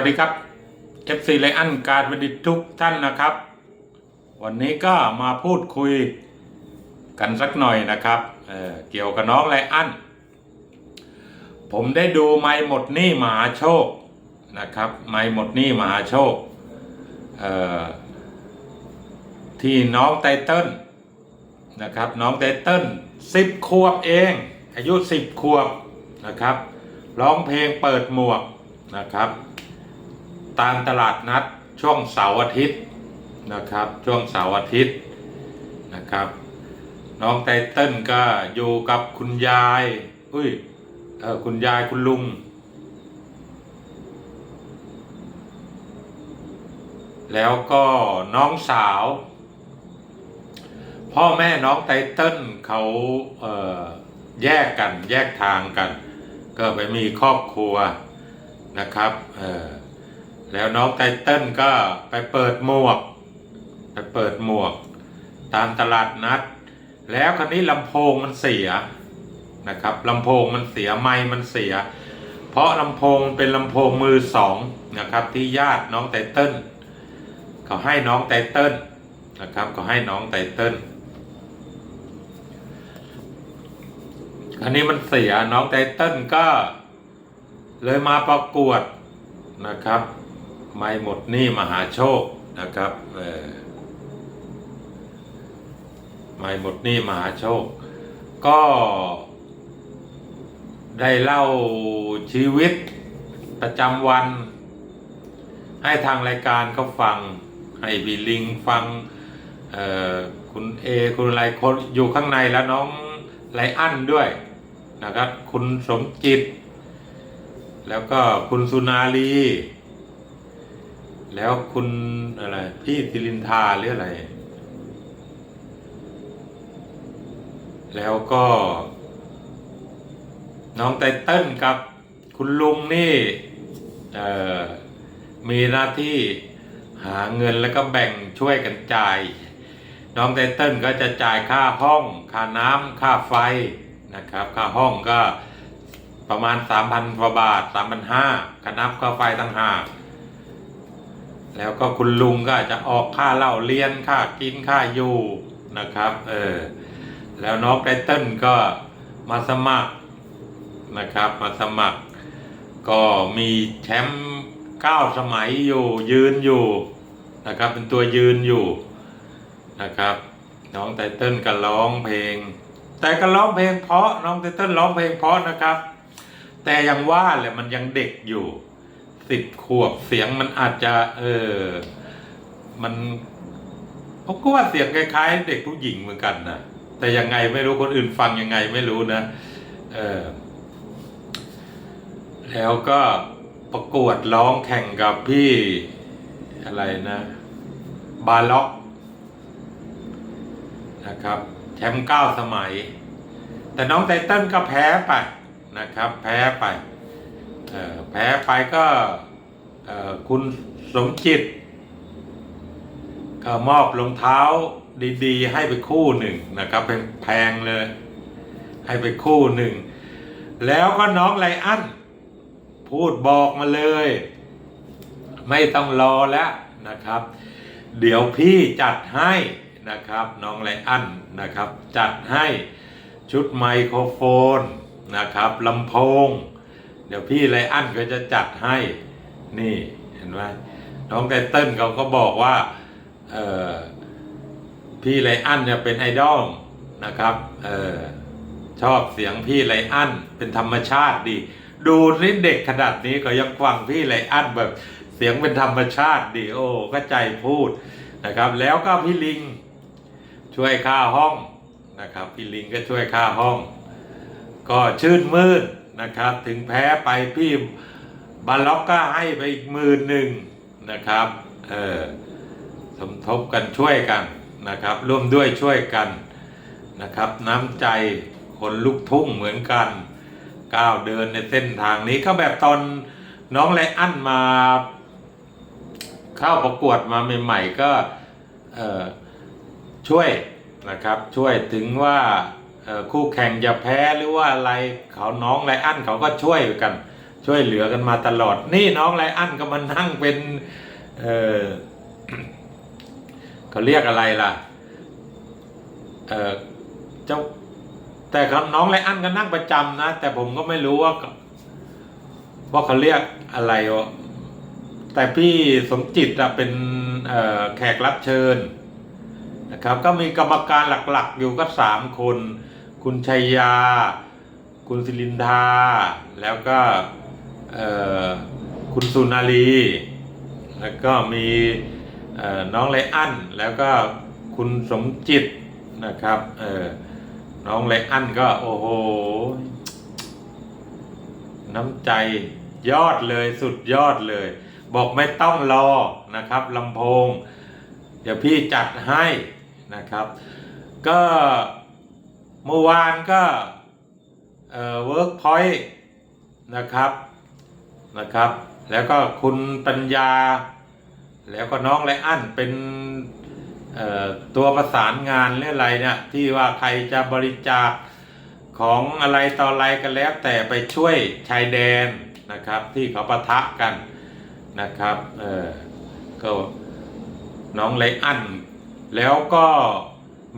วัสดีครับ FC ไลอันการบัณฑิตทุกท่านนะครับ วันนี้ก็มาพูดคุยกันสักหน่อยนะครับเเกี่ยวกับน้องไลอัน ผมได้ดูไม่หมดนี้มหาโชคนะครับไม่หมดนี้มหาโชคที่น้องไตเติ้ลนะครับน้องไตเติ้ลสิบขวบเอง อายุสิบขวบนะครับร้องเพลงเปิดหมวกนะครับ ตามตลาดนัดช่วงเสาร์อาทิตย์นะครับ ช่วงเสาร์อาทิตย์นะครับ น้องไตเติ้ลก็อยู่กับคุณยายอุ้ยเออคุณยายคุณลุงแล้วก็น้องสาว พ่อแม่น้องไตเติ้ลเขาเออแยกกันแยกทางกัน ก็ไปมีครอบครัวนะครับเออ แล้วน้องไตเติ้ลก็ไปเปิดหมวก ไปเปิดหมวก ตามตลาดนัด แล้วคราวนี้ลำโพงมันเสียนะครับลำโพงมันเสียไม้มันเสีย เพราะลำโพงเป็นลำโพงมือสองนะครับที่ญาติน้องไตเติ้ลเขาให้น้องไตเติ้ลนะครับเขาให้น้องไตเติ้ลอันนี้มันเสียน้องไตเติ้ลก็เลยมาประกวดนะครับ ไม่หมดหนี้มหาโชคนะครับไม่หมดหนี้มหาโชค ก็ได้เล่าชีวิตประจำวัน ให้ทางรายการเขาฟัง ให้บีลิงฟังคุณเอคุณอะไรคนอยู่ข้างในแล้วน้องไลอันด้วยนะครับ คุณสมจิต แล้วก็คุณสุนารี แล้วคุณอะไร พี่ศิรินทาหรืออะไร แล้วก็ น้องไตเติ้ลกับคุณลุงนี่มีหน้าที่หาเงินแล้วก็แบ่งช่วยกันจ่าย น้องไตเติ้ลก็จะจ่ายค่าห้อง ค่าน้ำค่าไฟนะครับ ค่าห้องก็ประมาณ 3,000กว่าบาท3,500ค่าน้ำค่าไฟต่างหาก แล้วก็คุณลุงก็จะออกค่าเล่าเรียนค่ากินค่าอยู่นะครับเออแล้วน้องไตเติ้ลก็มาสมัครนะครับมาสมัคร ก็มีแชมป์เก้าสมัยอยู่ยืนอยู่นะครับเป็นตัวยืนอยู่นะครับ น้องไตเติ้ลก็ร้องเพลง แต่ก็ร้องเพลงเพราะน้องไตเติ้ลร้องเพลงเพราะนะครับ แต่ยังว่าแหละมันยังเด็กอยู่ สิบขวบเสียงมันอาจจะ เออ มันผมก็ว่าเสียงคล้ายๆเด็กผู้หญิงเหมือนกันนะแต่ยังไงไม่รู้คนอื่นฟังยังไงไม่รู้นะเออ แล้วก็ประกวดร้องแข่งกับพี่อะไรนะ บาล็อกนะครับ แชมป์เก้าสมัย แต่น้องไตเติ้ลก็แพ้ไปนะครับ แพ้ไป แพ้ไปก็คุณสมจิตก็มอบรองเท้าดีๆ ให้ไปคู่หนึ่งนะครับเป็นแพงเลย ให้ไปคู่หนึ่ง แล้วก็น้องไลอันพูดบอกมาเลย ไม่ต้องรอแล้วนะครับ เดี๋ยวพี่จัดให้นะครับ น้องไลอันนะครับ จัดให้ชุดไมโครโฟนนะครับลำโพง เดี๋ยวพี่ไลอันก็จะจัดให้ นี่เห็นไหมน้องไตเติ้ลเขาก็บอกว่าเออพี่ไลอันเนี่ยเป็นไอดอลนะครับเออชอบเสียงพี่ไลอันเป็นธรรมชาติดี ดูนี่เด็กขนาดนี้ก็ยังฟังพี่ไลอันแบบเสียงเป็นธรรมชาติดีโอ้ก็ใจพูดนะครับ แล้วก็พี่ลิงช่วยค่าห้องนะครับ พี่ลิงก็ช่วยค่าห้อง ก็ชื่นมื่น นะครับ ถึงแพ้ไปพี่บาล็อกก็ให้ไปอีกหมื่นหนึ่งนะครับ เออสมทบกันช่วยกันนะครับ ร่วมด้วยช่วยกันนะครับ น้ำใจคนลุกทุ่งเหมือนกันก้าวเดินในเส้นทางนี้ก็แบบตอนน้องไลอันมา เข้าประกวดมาใหม่ๆก็เออช่วยนะครับช่วยถึงว่า คู่แข่งจะแพ้หรือว่าอะไรเขาน้องไลอันเขาก็ช่วยกัน ช่วยเหลือกันมาตลอด นี่น้องไรอันก็มานั่งเป็นเออเขาเรียกอะไรล่ะเออเจ้าแต่ครับน้องไรอันก็นั่งประจำนะ แต่ผมก็ไม่รู้ว่าว่าเขาเรียกอะไรวะแต่พี่สมจิตเป็นแขกรับเชิญนะครับ ก็มีกรรมการหลักๆอยู่ก็สามคน คุณชัยยา คุณสิรินทา แล้วก็คุณสุนารี แล้วก็มีน้องไลอันแล้วก็คุณสมจิตนะครับน้องไลอันก็โอ้โห น้ำใจยอดเลยสุดยอดเลย บอกไม่ต้องรอนะครับลำโพง เดี๋ยวพี่จัดให้นะครับ ก็ เมื่อวานก็เอ่อเวิร์กพอยต์นะครับนะครับ แล้วก็คุณปัญญา แล้วก็น้องไรอันเป็นเอ่อตัวประสานงานเรื่องอะไรเนี่ยที่ว่าใครจะบริจาคของอะไรต่ออะไรกันแล้ว แต่ไปช่วยชายแดนนะครับ ที่เขาปะทะกันนะครับเออก็น้องไลอันแล้วก็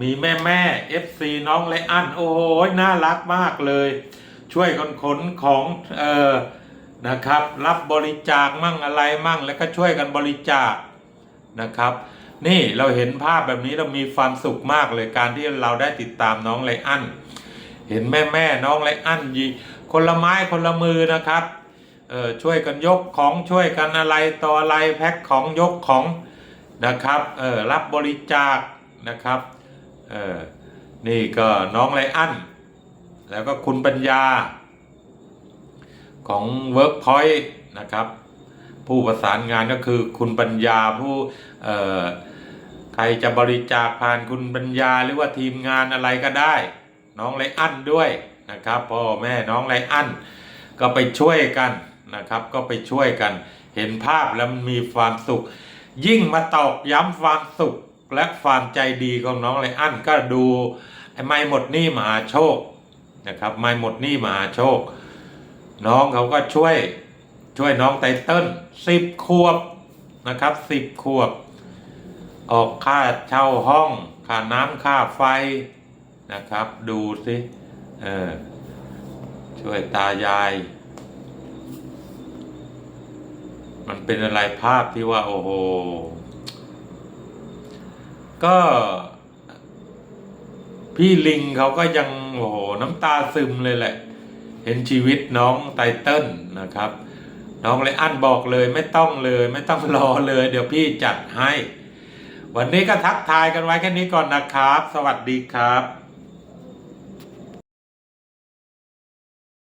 มีแม่แม่เอฟซีน้องไลอันโอ้โหน่ารักมากเลย ช่วยคนขนของเออนะครับ รับบริจาคมั่งอะไรมั่งแล้วก็ช่วยกันบริจาคนะครับ นี่เราเห็นภาพแบบนี้เรามีความสุขมากเลยการที่เราได้ติดตามน้องไลอันเห็นแม่แม่น้องไรอันยีคนละไม้คนละมือนะครับเออช่วยกันยกของช่วยกันอะไรต่ออะไรแพ็คของยกของนะครับเออรับบริจาคนะครับ เออนี่ก็น้องไรอันแล้วก็คุณปัญญาของ Workpoint นะครับ ผู้ประสานงานก็คือคุณปัญญาผู้เออใครจะบริจาคผ่านคุณปัญญาหรือว่าทีมงานอะไรก็ได้ น้องไรอันด้วยนะครับพ่อแม่น้องไรอันก็ไปช่วยกันนะครับ ก็ไปช่วยกัน เห็นภาพแล้วมันมีความสุข ยิ่งมาตอกย้ำความสุข และความใจดีของน้องไรอันก็ดูไอ้ไม่หมดหนี้มหาโชคนะครับไม่หมดหนี้มหาโชค น้องเขาก็ช่วยช่วยน้องไตเติ้ลสิบขวบนะครับสิบขวบ ออกค่าเช่าห้องค่าน้ำค่าไฟนะครับ ดูสิเออช่วยตายาย มันเป็นอะไรภาพที่ว่า โอ้โห ก็พี่ลิงเขาก็ยังโอ้โหน้ำตาซึมเลยแหละ เห็นชีวิตน้องไตเติ้ลนะครับ น้องเลยอันบอกเลยไม่ต้องเลย ไม่ต้องรอเลย เดี๋ยวพี่จัดให้ วันนี้ก็ทักทายกันไว้แค่นี้ก่อนนะครับ สวัสดีครับ